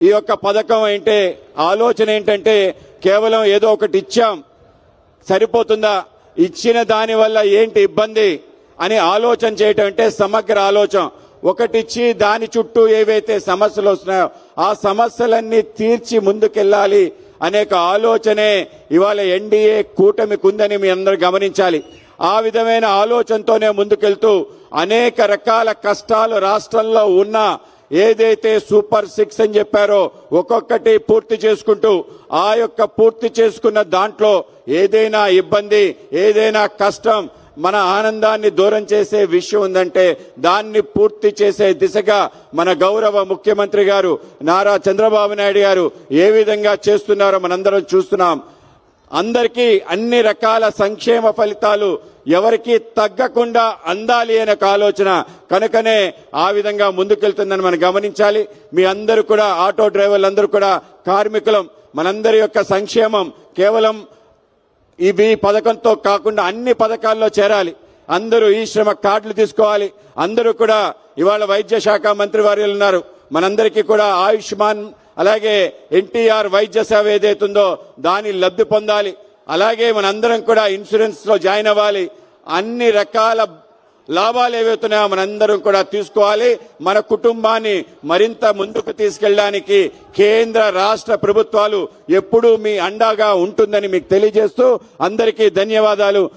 ఈ యొక్క పథకం ఏంటే ఆలోచన ఏంటంటే కేవలం ఏదో ఒకటి ఇచ్చాం సరిపోతుందా? ఇచ్చిన దాని వల్ల ఏంటి ఇబ్బంది అని ఆలోచన చేయటం అంటే సమగ్ర ఆలోచన. ఒకటిచ్చి దాని చుట్టూ ఏవైతే సమస్యలు వస్తున్నాయో ఆ సమస్యలన్నీ తీర్చి ముందుకెళ్ళాలి అనేక ఆలోచనే ఇవాళ ఎన్డీఏ కూటమికి ఉందని మీ అందరూ గమనించాలి. ఆ విధమైన ఆలోచనతోనే ముందుకెళ్తూ అనేక రకాల కష్టాలు రాష్ట్రంలో ఉన్నా ఏదైతే సూపర్ సిక్స్ అని చెప్పారో ఒక్కొక్కటి పూర్తి చేసుకుంటూ ఆ యొక్క పూర్తి చేసుకున్న దాంట్లో ఏదైనా ఇబ్బంది ఏదైనా కష్టం మన ఆనందాన్ని దూరం చేసే విషయం ఉందంటే దాన్ని పూర్తి చేసే దిశగా మన గౌరవ ముఖ్యమంత్రి గారు నారా చంద్రబాబు నాయుడు గారు ఏ విధంగా చేస్తున్నారో మనందరం చూస్తున్నాం. అందరికీ అన్ని రకాల సంక్షేమ ఫలితాలు ఎవరికి తగ్గకుండా అందాలి అనే ఆలోచన కనుకనే ఆ విధంగా ముందుకెళ్తుందని మనం గమనించాలి. మీ అందరూ కూడా ఆటో డ్రైవర్లందరూ కూడా కార్మికులం మనందరి యొక్క సంక్షేమం కేవలం ఇవి పథకంతో కాకుండా అన్ని పథకాల్లో చేరాలి. అందరూ ఈ శ్రమ కార్డులు తీసుకోవాలి. అందరూ కూడా ఇవాళ వైద్య శాఖ మంత్రి వారు ఉన్నారు మనందరికీ కూడా ఆయుష్మాన్ అలాగే ఎన్టీఆర్ వైద్య సేవ ఏదైతుందో దాని లబ్ధి పొందాలి. అలాగే మనందరం కూడా ఇన్సూరెన్స్లో జాయిన్ అవ్వాలి. అన్ని రకాల లాభాలు ఏవైతున్నాయో మనందరం కూడా తీసుకోవాలి. మన కుటుంబాన్ని మరింత ముందుకు తీసుకెళ్ళడానికి కేంద్ర రాష్ట్ర ప్రభుత్వాలు ఎప్పుడూ మీ అండాగా ఉంటుందని మీకు తెలియజేస్తూ అందరికీ ధన్యవాదాలు.